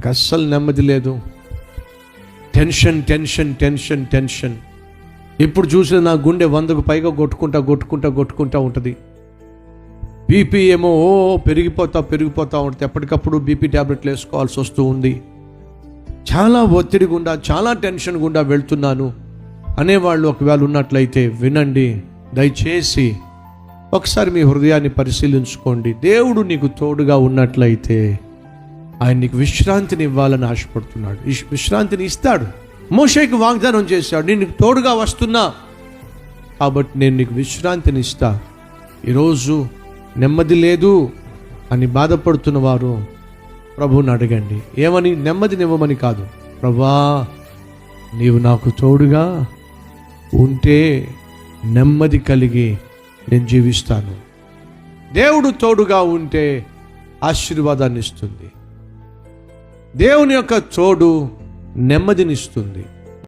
నాకు అస్సలు నెమ్మది లేదు. Tension tension tension tension. ఎప్పుడు చూసినా నా గుండె వందకు పైగా కొట్టుకుంటా కొట్టుకుంటా కొట్టుకుంటా ఉంటుంది. బీపీ ఏమో ఓ పెరిగిపోతా పెరిగిపోతా ఉంటుంది. ఎప్పటికప్పుడు బీపీ ట్యాబ్లెట్లు వేసుకోవాల్సి వస్తూ ఉంది. చాలా ఒత్తిడి గుండా చాలా టెన్షన్ గుండా వెళ్తున్నాను. అనేవాళ్ళు ఒకవేళ ఉన్నట్లయితే వినండి దయచేసి ఒకసారి మీ హృదయాన్ని పరిశీలించుకోండి. దేవుడు నీకు తోడుగా ఉన్నట్లయితే ఆయన నీకు విశ్రాంతిని ఇవ్వాలని ఆశపడుతున్నాడు. విశ్రాంతిని ఇస్తాడు. మోషేకి వాగ్దానం చేశాడు. నేను నీకు తోడుగా వస్తున్నా. కాబట్టి నేను నీకు విశ్రాంతిని ఇస్తా. ఈరోజు నెమ్మది లేదు అని బాధపడుతున్న వారు ప్రభువుని అడగండి. ఏమని? నెమ్మదినివ్వమని కాదు. ప్రభా నీవు నాకు తోడుగా ఉంటే నెమ్మది కలిగి నేను జీవిస్తాను. దేవుడు తోడుగా ఉంటే ఆశీర్వాదాన్ని ఇస్తుంది. దేవుని యొక్క చోడు నెమ్మదినిస్తుంది.